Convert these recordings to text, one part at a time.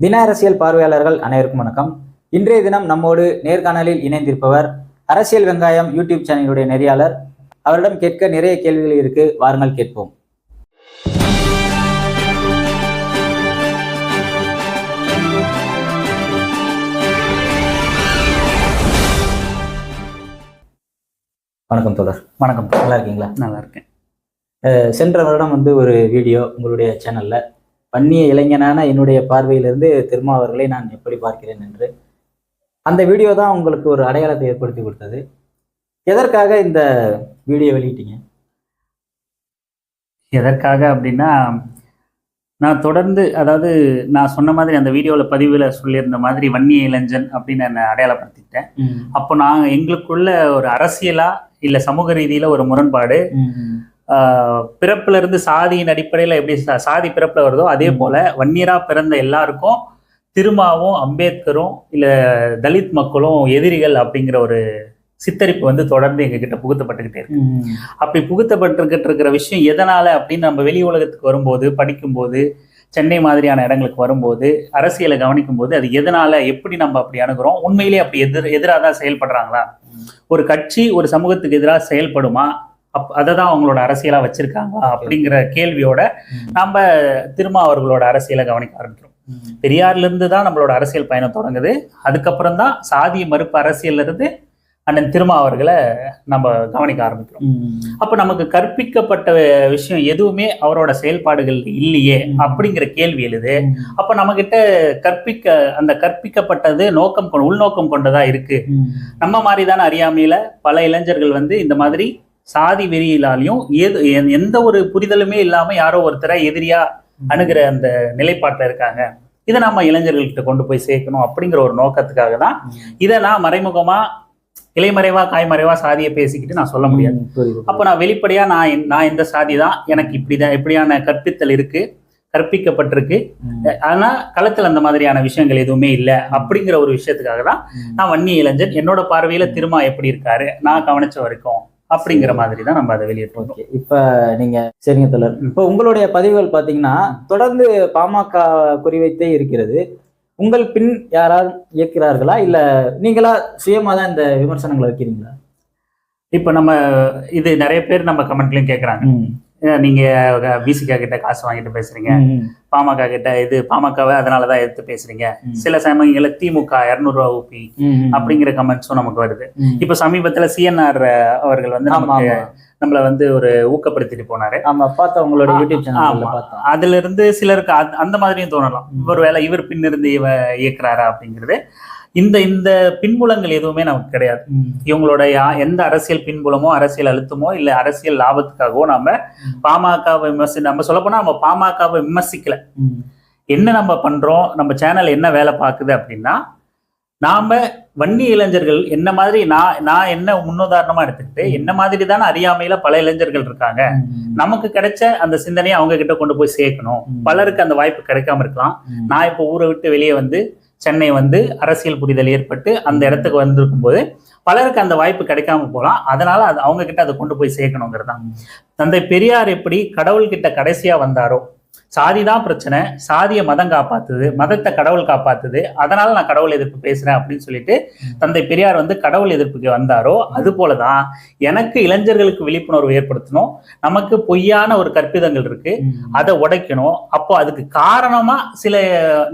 தின அரசியல் பார்வையாளர்கள் அனைவருக்கும் வணக்கம். இன்றைய தினம் நம்மோடு நேர்காணலில் இணைந்திருப்பவர் அரசியல் வெங்காயம் யூடியூப் சேனலுடைய நெறியாளர். அவரிடம் கேட்க நிறைய கேள்விகள் இருக்கு வாருங்கள் கேட்போம். வணக்கம் தோழர். வணக்கம். நல்லா இருக்கீங்களா? நல்லா இருக்கேன். சென்ற வருடம் வந்து ஒரு வீடியோ உங்களுடைய சேனல்ல வன்னிய இளைஞனான என்னுடைய பார்வையிலிருந்து திருமாவர்களை நான் எப்படி பார்க்கிறேன் என்று. அந்த வீடியோ தான் உங்களுக்கு ஒரு அடையாளத்தை ஏற்படுத்தி கொடுத்தது. எதற்காக இந்த வீடியோ வெளியிட்டீங்க? எதற்காக அப்படின்னா நான் தொடர்ந்து அதாவது நான் சொன்ன மாதிரி அந்த வீடியோவில் பதிவில் சொல்லியிருந்த மாதிரி வன்னிய இளைஞன் அப்படின்னு என்னை அடையாளப்படுத்திக்கிட்டேன் அப்போ நான் எங்களுக்குள்ள ஒரு அரசியலா இல்லை சமூக ரீதியில் ஒரு முரண்பாடு. பிறப்புல இருந்து சாதியின் அடிப்படையில் எப்படி சாதி பிறப்புல வருதோ அதே போல வன்னியரா பிறந்த எல்லாருக்கும் திருமாவும் அம்பேத்கரும் இல்லை தலித் மக்களும் எதிரிகள் அப்படிங்கிற ஒரு சித்தரிப்பு வந்து தொடர்ந்து எங்ககிட்ட புகுத்தப்பட்டுக்கிட்டே இருக்கு. அப்படி புகுத்தப்பட்டுக்கிட்டு இருக்கிற விஷயம் எதனால அப்படின்னு நம்ம வெளி உலகத்துக்கு வரும்போது படிக்கும்போது சென்னை மாதிரியான இடங்களுக்கு வரும்போது அரசியலை கவனிக்கும் போது அது எதனால எப்படி நம்ம அப்படி அணுகிறோம்? உண்மையிலேயே அப்படி எதிர் எதிராக தான் செயல்படுறாங்களா? ஒரு கட்சி ஒரு சமூகத்துக்கு எதிராக செயல்படுமா? அப் அதை தான் அவங்களோட அரசியலா வச்சிருக்காங்களா அப்படிங்கிற கேள்வியோட நம்ம திரும்ப அவர்களோட அரசியலை கவனிக்க ஆரம்பிக்கிறோம். பெரியார்ல இருந்து தான் நம்மளோட அரசியல் பயணம் தொடங்குது. அதுக்கப்புறம் தான் சாதி மறுப்பு அரசியல்ல இருந்து அண்ணன் திருமா அவர்களை நம்ம கவனிக்க ஆரம்பிக்கிறோம். அப்ப நமக்கு கற்பிக்கப்பட்ட விஷயம் எதுவுமே அவரோட செயல்பாடுகள் இல்லையே. அப்படிங்கிற கேள்வி எழுது. அப்ப நம்ம கிட்ட கற்பிக்க அந்த கற்பிக்கப்பட்டது நோக்கம் உள்நோக்கம் கொண்டதா இருக்கு. நம்ம மாதிரி தானே அறியாமையில பல இளைஞர்கள் வந்து இந்த மாதிரி சாதி வெறியிலாலையும் ஏது எ- எந்த ஒரு புரிதலுமே இல்லாம யாரோ ஒருத்தரை எதிரியா அணுகிற அந்த நிலைப்பாட்டுல இருக்காங்க. இதை நம்ம இளைஞர்கள்கிட்ட கொண்டு போய் சேர்க்கணும் அப்படிங்கிற ஒரு நோக்கத்துக்காக தான் இதை நான் மறைமுகமா இலைமறைவா காய்மறைவா சாதியை பேசிக்கிட்டு நான் சொல்ல முடியாது. அப்போ நான் வெளிப்படையா நான் நான் இந்த சாதி தான் எனக்கு இப்படிதான் இப்படியான கற்பித்தல் இருக்கு கற்பிக்கப்பட்டிருக்கு. ஆனா களத்துல அந்த மாதிரியான விஷயங்கள் எதுவுமே இல்லை அப்படிங்கிற ஒரு விஷயத்துக்காக தான் நான் வன்னிய இளைஞன். என்னோட பார்வையில திருமா எப்படி இருக்காரு? நான் கவனிச்ச வரைக்கும் அப்படிங்கிற மாதிரி தான் நம்ம அதை வெளியிட்டோம் ஓகே இப்ப நீங்க சரிங்க தோழர். இப்போ உங்களுடைய பதிவுகள் பாத்தீங்கன்னா தொடர்ந்து பாமக குறிவைத்தே இருக்கிறது. உங்கள் பின் யாராவது இயக்கிறார்களா? இல்ல நீங்களா சுயமா தான் இந்த விமர்சனங்களை வைக்கிறீங்களா? இப்போ நம்ம இது நிறைய பேர் நம்ம கமெண்ட்லயும் கேட்குறாங்க நீங்க பிசிகா கிட்ட காசு வாங்கிட்டு பேசுறீங்க. பாமக கிட்ட இது பாமகவை அதனாலதான் எடுத்து பேசுறீங்க. ம். சில சமயங்கள்ல திமுக இரநூறுவா ஊப்பி அப்படிங்கிற கமெண்ட்ஸும் நமக்கு வருது. இப்ப சமீபத்துல சிஎன்ஆர் அவர்கள் வந்து நமக்கு நம்மள வந்து ஒரு ஊக்கப்படுத்திட்டு போனாரு. ஆமா பார்த்தோம் உங்களோட யூடியூப். பார்த்தோம். அதுல இருந்து சிலருக்கு அந்த- மாதிரியும் தோணலாம். ம். ஒருவேளை இவர் பின்னிருந்து இவ இயக்குறாரா அப்படிங்கிறது. இந்த இந்த பின்புலங்கள் எதுவுமே நமக்கு கிடையாது ம். இவங்களோட யா- எந்த அரசியல் பின்புலமோ அரசியல் அழுத்தமோ இல்ல அரசியல் லாபத்துக்காகவோ நம்ம. பாமகவை விமர்சி நம்ம சொல்ல போனா நம்ம பாமகவை விமர்சிக்கல. என்ன நம்ம பண்றோம் நம்ம சேனல் என்ன வேலை பார்க்குது அப்படின்னா நாம வன்னி இளைஞர்கள் என்ன மாதிரி நான் நான் என்ன முன்னுதாரணமா எடுத்துக்கிட்டு என்ன மாதிரி தானே அறியாமையில பல இளைஞர்கள் இருக்காங்க நமக்கு கிடைச்ச அந்த சிந்தனையை அவங்க கிட்ட கொண்டு போய் சேர்க்கணும். பலருக்கு அந்த வாய்ப்பு கிடைக்காம இருக்கலாம். நான் இப்போ ஊரை விட்டு வெளியே வந்து சென்னை வந்து அரசியல் புரிதல் ஏற்பட்டு அந்த இடத்துக்கு வந்திருக்கும் போது பலருக்கு அந்த வாய்ப்பு கிடைக்காம போகலாம். அதனால அது அவங்க கிட்ட அதை கொண்டு போய் சேர்க்கணுங்கிறது தான் தந்தை பெரியார் எப்படி கடவுள்கிட்ட கடைசியா வந்தாரோ சாதி தான் பிரச்சனை சாதிய மதம் காப்பாத்துது மதத்தை கடவுள் காப்பாத்துது அதனால நான் கடவுள் எதிர்ப்பு பேசுறேன் அப்படின்னு சொல்லிட்டு. தந்தை பெரியார் வந்து கடவுள் எதிர்ப்புக்கு வந்தாரோ அது போலதான் எனக்கு இளைஞர்களுக்கு விழிப்புணர்வு ஏற்படுத்தணும். நமக்கு பொய்யான ஒரு கற்பிதங்கள் இருக்கு. அதை உடைக்கணும். அப்போ அதுக்கு காரணமா சில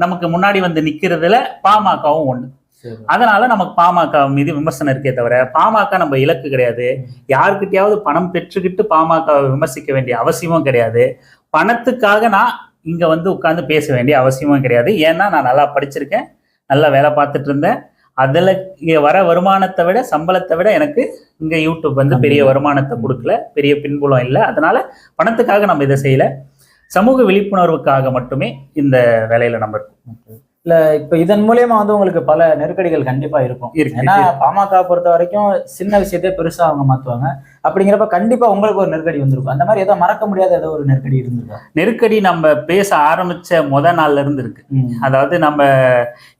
நமக்கு முன்னாடி வந்து நிக்கிறதுல பாமகவும் ஒண்ணு. அதனால நமக்கு பாமக மீது விமர்சனம் இருக்கே தவிர பாமக நம்ம இலக்கு கிடையாது. யாருக்கிட்டயாவது பணம் பெற்றுக்கிட்டு பாமக விமர்சிக்க வேண்டிய அவசியமும் கிடையாது. பணத்துக்காக நான் இங்க வந்து உட்கார்ந்து பேச வேண்டிய அவசியமும் கிடையாது. ஏன்னா நான் நல்லா படிச்சிருக்கேன். நல்லா வேலை பார்த்துட்டு இருந்தேன். அதுல இங்க வர வருமானத்தை விட சம்பளத்தை விட எனக்கு இங்க யூடியூப் வந்து பெரிய வருமானத்தை கொடுக்கல. பெரிய பின்புலம் இல்லை. அதனால பணத்துக்காக நம்ம இதை செய்யல. சமூக விழிப்புணர்வுக்காக மட்டுமே இந்த வேலையில நம்ம இருக்கோம். இல்ல இப்ப இதன் மூலியமா வந்து உங்களுக்கு பல நெருக்கடிகள் கண்டிப்பா இருக்கும். இருக்கு. ஏன்னா பாமக பொறுத்த வரைக்கும் சின்ன விஷயத்தை பெருசா அவங்க மாத்துவாங்க. அப்படிங்கிறப்ப கண்டிப்பா உங்களுக்கு ஒரு நெருக்கடி வந்திருக்கும். அந்த மாதிரி ஏதோ மறக்க முடியாத ஏதோ ஒரு நெருக்கடி இருந்திருக்கா? நெருக்கடி நம்ம பேச ஆரம்பிச்ச முத நாள்ல இருந்து இருக்கு. அதாவது நம்ம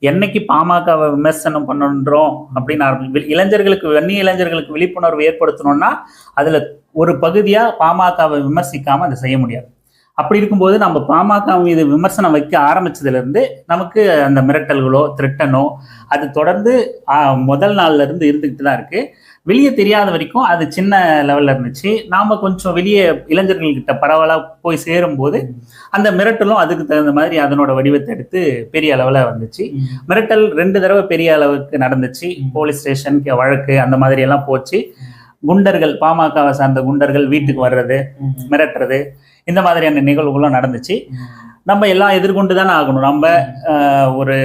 என்னைக்கு பாமகவை விமர்சனம் பண்ணன்றோம் அப்படின்னு ஆரம்பி- இளைஞர்களுக்கு வன்னி இளைஞர்களுக்கு விழிப்புணர்வு ஏற்படுத்தணும்னா அதுல ஒரு பகுதியா பாமகவை விமர்சிக்காம அதை செய்ய முடியாது. அப்படி இருக்கும்போது நம்ம பாமக மீது விமர்சனம் வைக்க ஆரம்பிச்சதுல இருந்து நமக்கு அந்த மிரட்டல்களோ த்ரெட்டனோ அது தொடர்ந்து முதல் நாள்ல இருந்து இருந்துகிட்டு தான் இருக்கு. வெளியே தெரியாத வரைக்கும் அது சின்ன லெவல்ல இருந்துச்சு. நாம கொஞ்சம் வெளியே இளைஞர்கள்கிட்ட பரவலா போய் சேரும்போது அந்த மிரட்டலும் அதுக்கு தகுந்த மாதிரி அதனோட வடிவத்தை எடுத்து பெரிய அளவில் வந்துச்சு. மிரட்டல் ரெண்டு தடவை பெரிய அளவுக்கு நடந்துச்சு. போலீஸ் ஸ்டேஷன் வழக்கு அந்த மாதிரி எல்லாம் போச்சு. குண்டர்கள் பாமகவை சார்ந்த குண்டர்கள் வீட்டுக்கு வர்றது மிரட்டுறது இந்த மாதிரியான நிகழ்வுகளும் நடந்துச்சு. நம்ம எல்லாம் எதிர்கொண்டு தானே ஆகணும். நம்ம ஒரு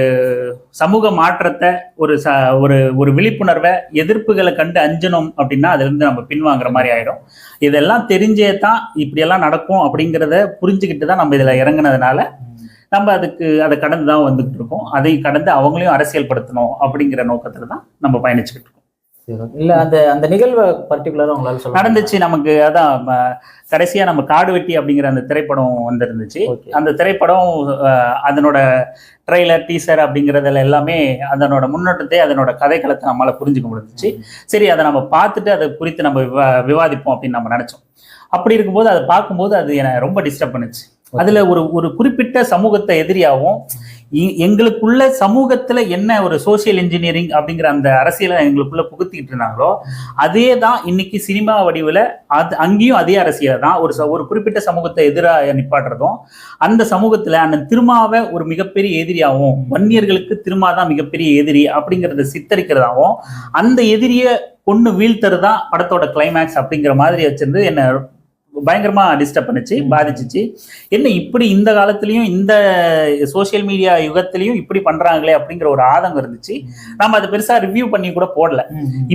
சமூக மாற்றத்தை ஒரு ச ஒரு ஒரு விழிப்புணர்வை எதிர்ப்புகளை கண்டு அஞ்சணும் அப்படின்னா அதுல இருந்து நம்ம பின்வாங்குற மாதிரி ஆயிடும். இதெல்லாம் தெரிஞ்சே தான் இப்படியெல்லாம் நடக்கும் அப்படிங்கிறத புரிஞ்சுக்கிட்டு தான் நம்ம இதுல இறங்குனதுனால நம்ம அதுக்கு அதை கடந்து தான் வந்துகிட்டு இருக்கோம். அதை கடந்து அவங்களையும் அரசியல்படுத்தணும் அப்படிங்கிற நோக்கத்துல தான் நம்ம பயணிச்சுக்கிட்டு இல்ல அந்த அந்த நிகழ்வை பர்டிகுலரா உங்களால சொல்ல நடந்துச்சு நமக்கு அதான் கடைசியா நம்ம காடு வெட்டி அப்படிங்கிற அந்த திரைப்படம் வந்திருந்துச்சு. அந்த திரைப்படம் அதனோட ட்ரெய்லர் டீசர் அப்படிங்கிறதுல எல்லாமே அதனோட முன்னோட்டத்தை அதனோட கதைக்களத்தை நம்மளால புரிஞ்சுக்க முடிஞ்சுச்சு. சரி அதை நம்ம பார்த்துட்டு அதை குறித்து நம்ம விவா விவாதிப்போம் அப்படின்னு நம்ம நினைச்சோம். அப்படி இருக்கும்போது அதை பார்க்கும்போது அது என்னை ரொம்ப டிஸ்டர்ப் பண்ணுச்சு. அதுல ஒரு ஒரு குறிப்பிட்ட சமூகத்தை எதிரியாகவும் இ- எங்களுக்குள்ள சமூகத்துல என்ன ஒரு சோஷியல் இன்ஜினியரிங் அப்படிங்கிற அந்த அரசியலை எங்களுக்குள்ள புகுத்திக்கிட்டு இருந்தாங்களோ அதே தான் இன்னைக்கு சினிமா வடிவில் அது அங்கேயும் அதே அரசியல் தான் ஒரு ச- ஒரு குறிப்பிட்ட சமூகத்தை எதிராக நிப்பாட்டுறதும் அந்த சமூகத்துல அந்த திருமாவை ஒரு மிகப்பெரிய எதிரியாகவும் வன்னியர்களுக்கு திருமா தான் மிகப்பெரிய எதிரி அப்படிங்கிறத சித்தரிக்கிறதாகவும் அந்த எதிரியை கொண்டு வீழ்த்துறது படத்தோட கிளைமேக்ஸ் அப்படிங்கிற மாதிரி வச்சிருந்து என்ன பயங்கரமா டிஸ்டர்ப் பண்ணுச்சு பாதிச்சுச்சு. என்ன இப்படி இந்த காலத்துலயும் இந்த சோஷியல் மீடியா யுகத்திலையும் இப்படி பண்றாங்களே அப்படிங்கிற ஒரு ஆதங்கம் இருந்துச்சு. நம்ம அதை பெருசா ரிவ்யூ பண்ணி கூட போடல.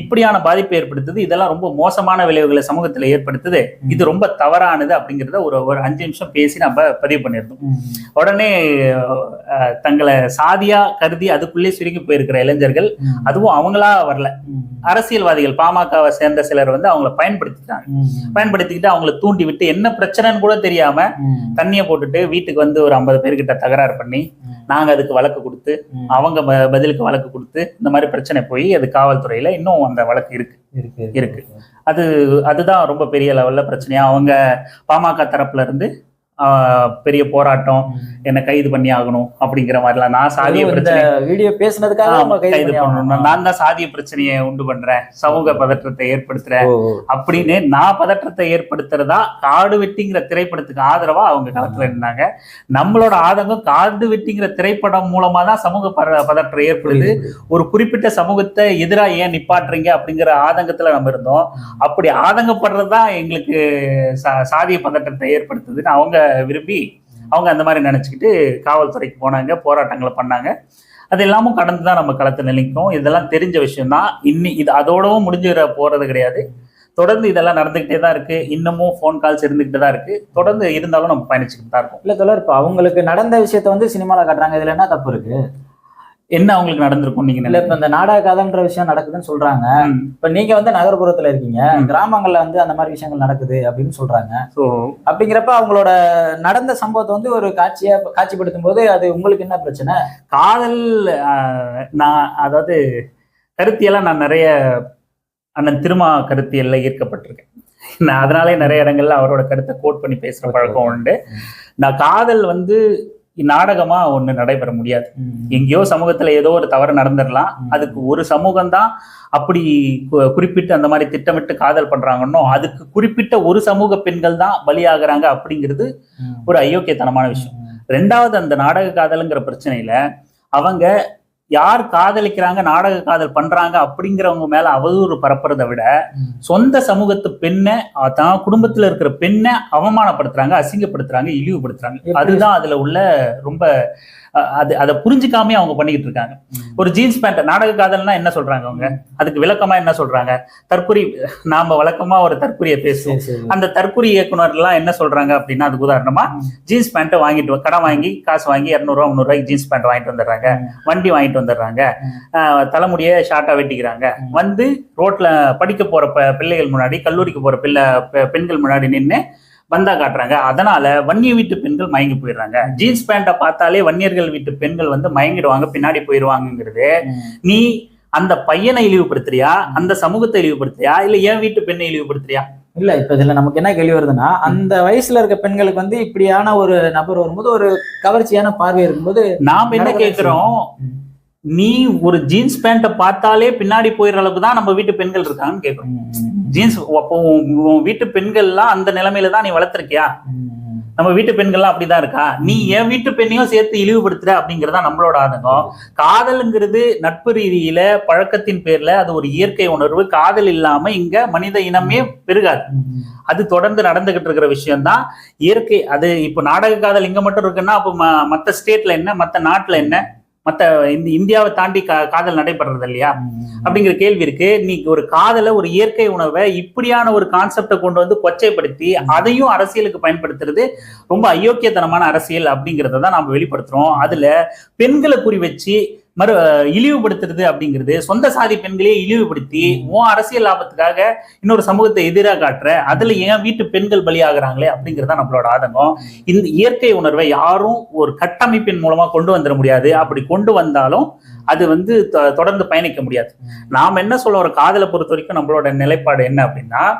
இப்படியான பாதிப்பை ஏற்படுத்துது இதெல்லாம் ரொம்ப மோசமான விளைவுகளை சமூகத்துல ஏற்படுத்துது. இது ரொம்ப தவறானது அப்படிங்கிறத ஒரு ஒரு அஞ்சு நிமிஷம் பேசி நம்ம பதிவு பண்ணியிருந்தோம் உடனே தங்களை சாதியா கருதி அதுக்குள்ளே சுருங்கி போயிருக்கிற இளைஞர்கள் அதுவும் அவங்களா வரல. அரசியல்வாதிகள் பாமகவை சேர்ந்த சிலர் வந்து அவங்கள பயன்படுத்திட்டாங்க. பயன்படுத்திக்கிட்டு அவங்கள தூண்டி விட்டு என்ன பிரச்சனைன்னு கூட தெரியாம தண்ணியை போட்டுட்டு வீட்டுக்கு வந்து ஒரு ஐம்பது பேர்கிட்ட தகராறு பண்ணி நாங்க அதுக்கு வழக்கு கொடுத்து அவங்க பதிலுக்கு வழக்கு கொடுத்து இந்த மாதிரி பிரச்சனை போய் அது காவல்துறையில இன்னும் அந்த வழக்கு இருக்கு. இருக்கு. அது அதுதான் ரொம்ப பெரிய லெவல்ல பிரச்சனையா அவங்க பாமக தரப்புல இருந்து பெரிய போராட்டம் என்ன கைது பண்ணி ஆகணும் அப்படிங்கிற மாதிரிலாம். நான் சாதிய பிரச்சனை வீடியோ பேசுனதுக்காக கைது கைது பண்ணி பண்ணணும். நான் தான் சாதிய பிரச்சனையை உண்டு பண்றேன். சமூக பதற்றத்தை ஏற்படுத்துறேன். அப்படின்னு நான் பதற்றத்தை ஏற்படுத்துறதா காடு வெட்டிங்கிற திரைப்படத்துக்கு ஆதரவா அவங்க களத்துல நின்னாங்க நம்மளோட ஆதங்கம் காடு வெட்டிங்கிற திரைப்படம் மூலமா தான் சமூக பதற்றம் ஏற்படுது. ஒரு குறிப்பிட்ட சமூகத்தை எதிரா ஏன் நிப்பாட்டுறீங்க அப்படிங்கிற ஆதங்கத்துல நம்ம இருந்தோம். அப்படி ஆதங்கப்படுறது தான் எங்களுக்கு சா- சாதிய பதற்றத்தை ஏற்படுத்துதுன்னு அவங்க விரும்பி அவங்க அந்த மாதிரி நினச்சிக்கிட்டு காவல்துறைக்கு போனாங்க போராட்டங்களை பண்ணாங்க. அது எல்லாமும் கடந்து தான் நம்ம களத்தில் நிலைக்கும் இதெல்லாம் தெரிஞ்ச விஷயம்தான். இன்னி இது அதோடவும் முடிஞ்சுற போகிறது கிடையாது. தொடர்ந்து இதெல்லாம் நடந்துக்கிட்டே தான் இருக்கு. இன்னமும் ஃபோன் கால்ஸ் இருந்துகிட்டு தான் இருக்கு. தொடர்ந்து இருந்தாலும் நம்ம பயணிச்சுக்கிட்டு தான் இருக்கும். இல்லை தொடர் இப்போ அவங்களுக்கு நடந்த விஷயத்த வந்து சினிமாவில் காட்டுறாங்க. இதில் என்ன தப்பு இருக்குது என்ன அவங்களுக்கு நடந்திருக்கும் நீங்க இல்ல இப்ப இந்த நாடக கதைன்ற விஷயம் நடக்குதுன்னு சொல்றாங்க. இப்ப நீங்க வந்து நகர்ப்புறத்துல இருக்கீங்க. கிராமங்கள்ல வந்து அந்த மாதிரி விஷயங்கள் நடக்குது அப்படின்னு சொல்றாங்க. ஸோ அப்படிங்கிறப்ப அவங்களோட நடந்த சம்பவத்தை வந்து ஒரு காட்சியா காட்சிப்படுத்தும் போது அது உங்களுக்கு என்ன பிரச்சனை? காதல் நான் அதாவது கருத்தியெல்லாம் நான் நிறைய அண்ணன் திருமா கருத்தியல்ல ஈர்க்கப்பட்டிருக்கேன். நான் அதனாலே நிறைய இடங்கள்ல அவரோட கருத்தை கோட் பண்ணி பேசுற பழக்கம் உண்டு. நான் காதல் வந்து நாடகமா ஒண்ணு நடைபெற முடியாது. எங்கேயோ சமூகத்துல ஏதோ ஒரு தவறு நடந்துடலாம். அதுக்கு ஒரு சமூகம் தான் அப்படி குறிப்பிட்டு அந்த மாதிரி திட்டமிட்டு காதல் பண்றாங்கன்னோ அதுக்கு குறிப்பிட்ட ஒரு சமூக பெண்கள் தான் பலியாகுறாங்க அப்படிங்கிறது ஒரு அயோக்கியத்தனமான விஷயம். ரெண்டாவது அந்த நாடக காதலுங்கிற பிரச்சனையில அவங்க யார் காதலிக்கிறாங்க நாடக காதல் பண்றாங்க அப்படிங்கிறவங்க மேல அவதூறு பரப்புறதை விட சொந்த சமூகத்து பெண்ணை தான் குடும்பத்துல இருக்கிற பெண்ணை அவமானப்படுத்துறாங்க அசிங்கப்படுத்துறாங்க இழிவுபடுத்துறாங்க? அதுதான் அதுல உள்ள ரொம்ப அது அதை புரிஞ்சுக்காம அவங்க பண்ணிக்கிட்டு இருக்காங்க. ஒரு ஜீன்ஸ் பேண்ட் நாடக காதல்னா என்ன சொல்றாங்க அவங்க? அதுக்கு விளக்கமா என்ன சொல்றாங்க? தற்குறி நாம வழக்கமா ஒரு தற்குறியை பேசுவோம். அந்த தற்குறி இயக்குனர்லாம் என்ன சொல்றாங்க அப்படின்னா அதுக்கு உதாரணமா ஜீன்ஸ் பேண்ட்டை வாங்கிட்டு கடன் வாங்கி காசு வாங்கி இரநூறுவா முந்நூறுவாய்க்கு ஜீன்ஸ் பேண்ட் வாங்கிட்டு வந்துடுறாங்க. வண்டி வாங்கிட்டு வந்துடுறாங்க. ஆஹ் தலைமுடியை ஷார்ட்டா வெட்டிக்கிறாங்க. வந்து ரோட்ல படிக்க போற பிள்ளைகள் முன்னாடி கல்லூரிக்கு போற பிள்ளை பெண்கள் முன்னாடி நின்று பந்தா காட்டுறாங்க. அதனால வன்னிய வீட்டு பெண்கள் மயங்கி போயிடுறாங்க. ஜீன்ஸ் பேண்ட்டை பார்த்தாலே வன்னியர்கள் வீட்டு பெண்கள் வந்து மயங்கிடுவாங்க பின்னாடி போயிடுவாங்கங்கிறது. நீ அந்த பையனை இழிவுபடுத்துறியா? அந்த சமூகத்தை இழிவுபடுத்துறியா? இல்ல என் வீட்டு பெண்ணை இழிவுபடுத்துறியா? இல்ல இப்ப இதுல நமக்கு என்ன கேள்வி வருதுன்னா அந்த வயசுல இருக்க பெண்களுக்கு வந்து இப்படியான ஒரு நபர் வரும்போது ஒரு கவர்ச்சியான பார்வை இருக்கும்போது நாம என்ன நடக்கதான் கேக்குறோம்? ம். நீ ஒரு ஜீன்ஸ் பேண்ட்டை பார்த்தாலே பின்னாடி போயிடுற அளவுக்கு தான் நம்ம வீட்டு பெண்கள் இருக்காங்கன்னு கேக்குறோம். ஜீன்ஸ் அப்போ உன் வீட்டு பெண்கள்லாம் அந்த நிலைமையில தான் நீ வளர்த்துருக்கியா? நம்ம வீட்டு பெண்கள்லாம் அப்படிதான் இருக்கா? நீ என் வீட்டு பெண்ணையும் சேர்த்து இழிவுபடுத்துற அப்படிங்கறதா நம்மளோட ஆதங்கம். காதலுங்கிறது நட்பு ரீதியில பழக்கத்தின் பேர்ல அது ஒரு இயற்கை உணர்வு. காதல் இல்லாம இங்க மனித இனமே பெருகாது. அது தொடர்ந்து நடந்துகிட்டு இருக்கிற விஷயம்தான். இயற்கை அது இப்போ நாடக காதல் இங்க மட்டும் இருக்குன்னா அப்போ ம- மத்த ஸ்டேட்ல என்ன மத்த நாட்டுல என்ன? மத்த இந்த இந்தியாவை தாண்டி கா- காதல் நடைபெறது இல்லையா? அப்படிங்கிற கேள்வி இருக்கு. நீ ஒரு காதலை ஒரு இயற்கை உணவை இப்படியான ஒரு கான்செப்டை கொண்டு வந்து கொச்சைப்படுத்தி அதையும் அரசியலுக்கு பயன்படுத்துறது ரொம்ப அயோக்கியத்தனமான அரசியல் அப்படிங்கிறத தான் நாம வெளிப்படுத்துறோம். அதுல பெண்களை குறி வச்சு மறு இழிவுபடுத்துறது அப்படிங்கிறது சொந்த சாதி பெண்களையே இழிவுபடுத்தி உன் அரசியல் லாபத்துக்காக இன்னொரு சமூகத்தை எதிராக காட்டுற அதுல ஏன் வீட்டு பெண்கள் பலியாகிறாங்களே அப்படிங்கிறது நம்மளோட ஆதங்கம். இந்த இயற்கை உணர்வை யாரும் ஒரு கட்டமைப்பின் மூலமா கொண்டு வந்துட முடியாது. அப்படி கொண்டு வந்தாலும் அது வந்து தொடர்ந்து பயணிக்க முடியாது. நாம் என்ன சொல்ல ஒரு காதலை பொறுத்த வரைக்கும் நம்மளோட நிலைப்பாடு என்ன அப்படின்னா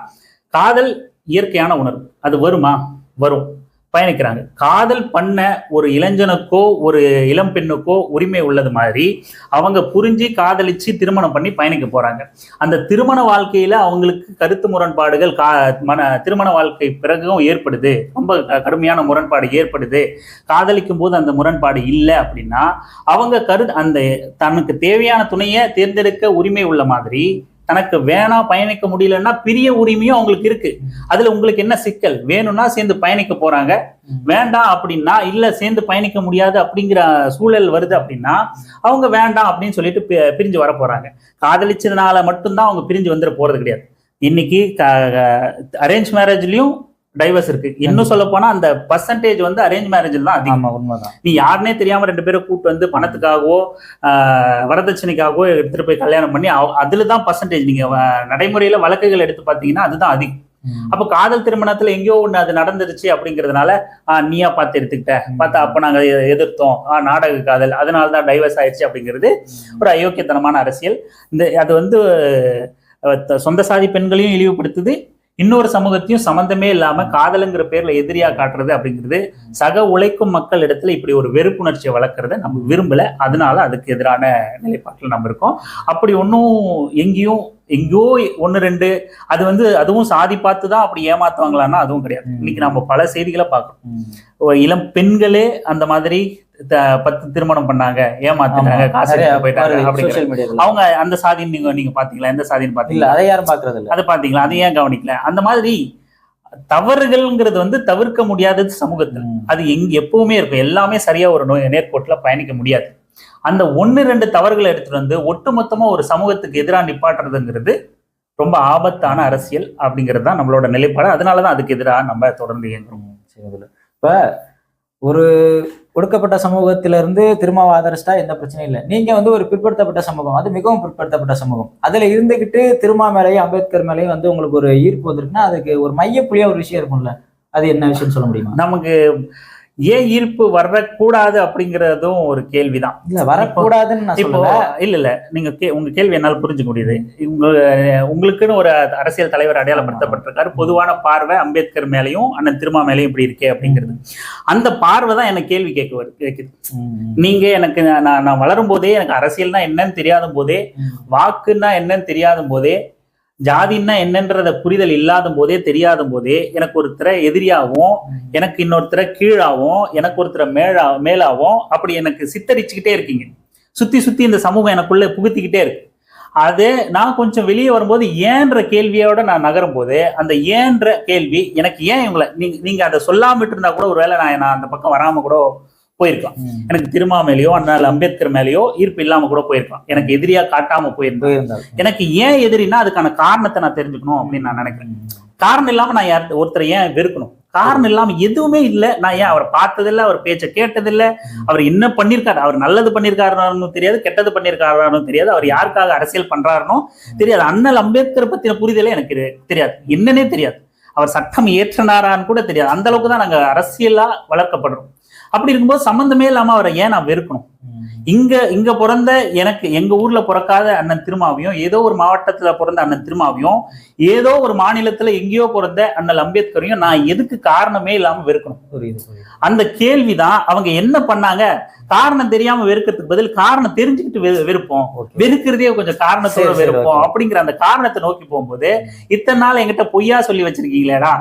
காதல் இயற்கையான உணர்வு. அது வருமா? வரும். பயணிக்கிறாங்க. காதல் பண்ண ஒரு இளைஞனுக்கோ ஒரு இளம் பெண்ணுக்கோ உரிமை உள்ளது மாதிரி அவங்க புரிஞ்சு காதலிச்சு திருமணம் பண்ணி பயணிக்க போறாங்க. அந்த திருமண வாழ்க்கையில அவங்களுக்கு கருத்து முரண்பாடுகள் கா மன திருமண வாழ்க்கை பிறகும் ஏற்படுது. ரொம்ப கடுமையான முரண்பாடு ஏற்படுது. காதலிக்கும் போது அந்த முரண்பாடு இல்லை அப்படின்னா அவங்க கரு அந்த தனக்கு தேவையான துணையை தேர்ந்தெடுக்க உரிமை உள்ள மாதிரி தனக்கு வேணா பயணிக்க முடியலன்னா பிரிய உரிமையும் அவங்களுக்கு இருக்கு. அதுல உங்களுக்கு என்ன சிக்கல்? வேணும்னா சேர்ந்து பயணிக்க போறாங்க. வேண்டாம் அப்படின்னா இல்ல சேர்ந்து பயணிக்க முடியாது அப்படிங்கிற சூழல் வருது அப்படின்னா அவங்க வேண்டாம் அப்படின்னு சொல்லிட்டு பி- பிரிஞ்சு வர போறாங்க. காதலிச்சதுனால மட்டும்தான் அவங்க பிரிஞ்சு வந்துட போறது கிடையாது. இன்னைக்கு அரேஞ்ச் மேரேஜ்லயும் டைவர்ஸ் இருக்கு. இன்னும் சொல்ல போனா அந்த பர்சன்டேஜ் வந்து அரேஞ்ச் மேரேஜ்ல தான் அதிகம். உண்மைதான். நீ யாருனே தெரியாம ரெண்டு பேரும் கூட்டு வந்து பணத்துக்காகவோ வரதட்சணைக்காகவோ எடுத்துட்டு போய் கல்யாணம் பண்ணி அதுல தான் பர்சன்டேஜ் நீங்க நடைமுறையில வழக்குகள் எடுத்து பாத்தீங்கன்னா அதுதான் அதிகம். அப்ப காதல் திருமணத்துல எங்கேயோ ஒண்ணு அது நடந்துருச்சு அப்படிங்கறதுனால ஆஹ், நீயா பார்த்து எடுத்துக்கிட்ட. பார்த்தா அப்ப நாங்க எதிர்த்தோம். ஆஹ், நாடக காதல். அதனால தான் டைவர்ஸ் ஆயிடுச்சு அப்படிங்கிறது ஒரு அயோக்கியத்தனமான அரசியல். இந்த அது வந்து சொந்த சாதி பெண்களையும் இழிவுபடுத்துது. இன்னொரு சமூகத்தையும் சம்மந்தமே இல்லாம காதலுங்கிற பேர்ல எதிரியா காட்டுறது அப்படிங்கிறது சக உழைக்கும் மக்கள் இடத்துல இப்படி ஒரு வெறுப்புணர்ச்சியை வளர்க்கறத நம்ம விரும்பல. அதனால அதுக்கு எதிரான நிலைப்பாட்டில் நம்ம இருக்கோம். அப்படி ஒன்றும் எங்கேயும் எங்கேயோ ஒன்று ரெண்டு அது வந்து அதுவும் சாதி பார்த்து தான் அப்படி ஏமாத்துவாங்களான்னா அதுவும் கிடையாது. இன்னைக்கு நம்ம பல செய்திகளை பார்க்கறோம். இளம் பெண்களே அந்த மாதிரி பத்து திருமணம் பண்ணாங்க ஏமாத்துனாங்க காசு போயிட்டாங்க அவங்க அந்த சாதின்னு நீங்க நீங்க பாத்தீங்களா? எந்த சாதின்னு பாத்தீங்களா? அதை யாரும் பாக்குறது இல்ல. அதை பாத்தீங்களா? அதை ஏன் கவனிக்கல? அந்த மாதிரி தவறுகள்ங்கிறது வந்து தவிர்க்க முடியாதது சமூகத்துல. அது எங்க எப்பவுமே இருக்கும். எல்லாமே சரியா ஒரு நோய் நேர்கோட்டில் பயணிக்க முடியாது. அந்த ஒன்று ரெண்டு தவறுகளை எடுத்துட்டு வந்து ஒட்டுமொத்தமா ஒரு சமூகத்துக்கு எதிராக நிப்பாட்டுறதுங்கிறது ரொம்ப ஆபத்தான அரசியல் அப்படிங்கிறது தான் நம்மளோட நிலைப்பாடு. அதனால தான் அதுக்கு எதிராக நம்ம தொடர்ந்து இயங்குறோம் இதுல. இப்ப ஒரு ஒடுக்கப்பட்ட சமூகத்தில இருந்து திருமாவை ஆதரிச்சிட்டா எந்த பிரச்சனையும் இல்லை. நீங்க வந்து ஒரு பிற்படுத்தப்பட்ட சமூகம் அது மிகவும் பிற்படுத்தப்பட்ட சமூகம். அதுல இருந்துகிட்டு திருமா மேலேயும் அம்பேத்கர் மேலேயும் வந்து உங்களுக்கு ஒரு ஈர்ப்பு வந்திருக்குன்னா அதுக்கு ஒரு மையப்புள்ளியா ஒரு விஷயம் இருக்கும்ல. அது என்ன விஷயம் சொல்ல முடியுமா? நமக்கு ஏன் ஈர்ப்பு வரக்கூடாது அப்படிங்கிறதும் ஒரு கேள்விதான். இல்ல வரக்கூடாதுன்னு இப்போ இல்ல இல்ல. நீங்க உங்க கேள்வி என்னால புரிஞ்சுக்க முடியுது. உங்க உங்களுக்குன்னு ஒரு அரசியல் தலைவர் அடையாளப்படுத்தப்பட்டிருக்காரு. பொதுவான பார்வை அம்பேத்கர் மேலயும் அண்ணன் திருமா மேலயும் இப்படி இருக்கே அப்படிங்கிறது. அந்த பார்வை தான் எனக்கு கேள்வி கேட்க ம், நீங்க எனக்கு நான் நான் வளரும் போதே எனக்கு அரசியல்னா என்னன்னு தெரியாத போதே வாக்குன்னா என்னன்னு தெரியாத போதே ஜாதின்னா என்னன்றத புரிதல் இல்லாத போதே தெரியாத போதே எனக்கு ஒருத்தரை எதிரியாகவும் எனக்கு இன்னொருத்தரை கீழாவும் எனக்கு ஒருத்தரை மேலா மேலாகவும் அப்படி எனக்கு சித்தரிச்சுக்கிட்டே இருக்கீங்க. சுத்தி சுத்தி இந்த சமூகம் எனக்குள்ள புகுத்திக்கிட்டே இருக்கு. அது நான் கொஞ்சம் வெளியே வரும்போது ஏன்ற கேள்வியோட நான் நகரும் போது அந்த ஏன்ற கேள்வி எனக்கு ஏன் இவங்களை நீங்க நீங்க அதை சொல்லாம இருந்தா கூட ஒருவேளை நான் நான் அந்த பக்கம் வராம கூட போயிருக்கலாம். ம். எனக்கு திருமா மேலேயோ அண்ணால் அம்பேத்கர் மேலேயோ ஈர்ப்பு இல்லாம கூட போயிருக்கலாம். எனக்கு எதிரியா காட்டாம போயிருந்தேன். எனக்கு ஏன் எதிரினா அதுக்கான காரணத்தை நான் தெரிஞ்சுக்கணும் அப்படின்னு நான் நினைக்கிறேன். காரணம் இல்லாம நான் யார் ஒருத்தரை ஏன் வெறுக்கணும்? காரணம் இல்லாம எதுவுமே இல்ல. நான் ஏன் அவரை பார்த்ததில்ல அவர் பேச்சை கேட்டதில்ல? அவர் என்ன பண்ணிருக்காரு? அவர் நல்லது பண்ணிருக்காருன்னு தெரியாது கெட்டது பண்ணிருக்காருன்னு தெரியாது. அவர் யாருக்காக அரசியல் பண்றாருனோ தெரியாது. அண்ணல் அம்பேத்கர் பத்தின புரிதலே எனக்கு தெரி- தெரியாது. என்னன்னே தெரியாது. அவர் சட்டம் ஏற்றினாரான்னு கூட தெரியாது. அந்த அளவுக்கு தான் நாங்க அரசியலா வளர்க்கப்படுறோம். அப்படி இருக்கும்போது சம்பந்தமே இல்லாம அவரை ஏன் நான் வெறுக்கணும்? இங்க இங்க பிறந்த எனக்கு எங்க ஊர்ல பிறக்காத அண்ணன் திருமாவையும் ஏதோ ஒரு மாவட்டத்துல பிறந்த அண்ணன் திருமாவையும் ஏதோ ஒரு மாநிலத்துல எங்கேயோ பிறந்த அண்ணல் அம்பேத்கரையும் நான் எதுக்கு காரணமே இல்லாம வெறுக்கணும்? அந்த கேள்விதான் அவங்க என்ன பண்ணாங்க? காரணம் தெரியாம வெறுக்கிறதுக்கு பதில் காரணம் தெரிஞ்சுக்கிட்டு வெறுப்போம். வெறுக்கிறதே கொஞ்சம் காரணத்தோட வெறுப்போம். அப்படிங்கிற அந்த காரணத்தை நோக்கி போகும்போது இத்தனை நாள் என்கிட்ட பொய்யா சொல்லி வச்சிருக்கீங்களேடா?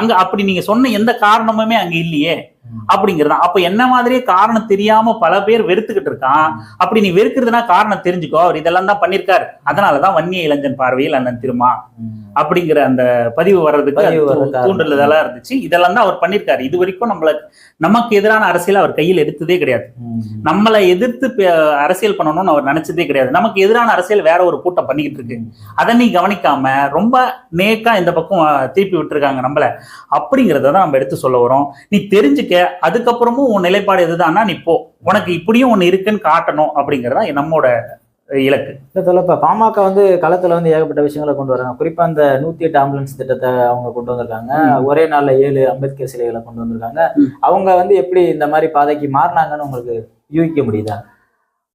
அங்க அப்படி நீங்க சொன்ன எந்த காரணமுமே அங்க இல்லையே. அப்படிங்கிறதா? அப்ப என்ன மாதிரியே காரணம் தெரியாம பல பேர் வெறுத்துக்கிட்டு இருக்கான். அப்படி நீ வெறுக்கிறதுனா காரணம் தெரிஞ்சுக்கோ. அவர் இதெல்லாம் தான் பண்ணிருக்காரு அதனாலதான் வன்னிய இளைஞன் பார்வையில் அண்ணன் திருமா அப்படிங்கிற அந்த பதிவு வர்றதுக்கு அது பதிவு வர்றது தூ- காரணம். தூண்டுதலா இருந்துச்சு. இதெல்லாம் தான் அவர் பண்ணிருக்காரு இது வரைக்கும் நம்மள நமக்கு எதிரான அரசியல் அவர் கையில் எடுத்ததே கிடையாது. நம்மளை எதிர்த்து அரசியல் பண்ணணும்னு அவர் நினைச்சதே கிடையாது. நமக்கு எதிரான அரசியல் வேற ஒரு கூட்டம் பண்ணிக்கிட்டு இருக்கு. அதை நீ கவனிக்காம ரொம்ப நேக்கா இந்த பக்கம் திருப்பி விட்டுருக்காங்க நம்மள. அப்படிங்கிறத தான் நம்ம எடுத்து சொல்ல வரோம். நீ தெரிஞ்சுக்க அதுக்கப்புறமும் உன் நிலைப்பாடு எதுதான்னா நீ போ. உனக்கு இப்படியும் ஒண்ணு இருக்குன்னு காட்டணும் அப்படிங்கறதா நம்மோட இலக்கு. இல்ல தோழர், இப்ப பாமக வந்து களத்துல வந்து ஏகப்பட்ட விஷயங்களை கொண்டு வராங்க. குறிப்பா அந்த நூத்தி எட்டு ஆம்புலன்ஸ் திட்டத்தை அவங்க கொண்டு வந்திருக்காங்க. ஒரே நாள்ல ஏழு அம்பேத்கர் சிலைகளை கொண்டு வந்திருக்காங்க. அவங்க வந்து எப்படி இந்த மாதிரி பாதைக்கு மாறினாங்கன்னு உங்களுக்கு யூகிக்க முடியுதா?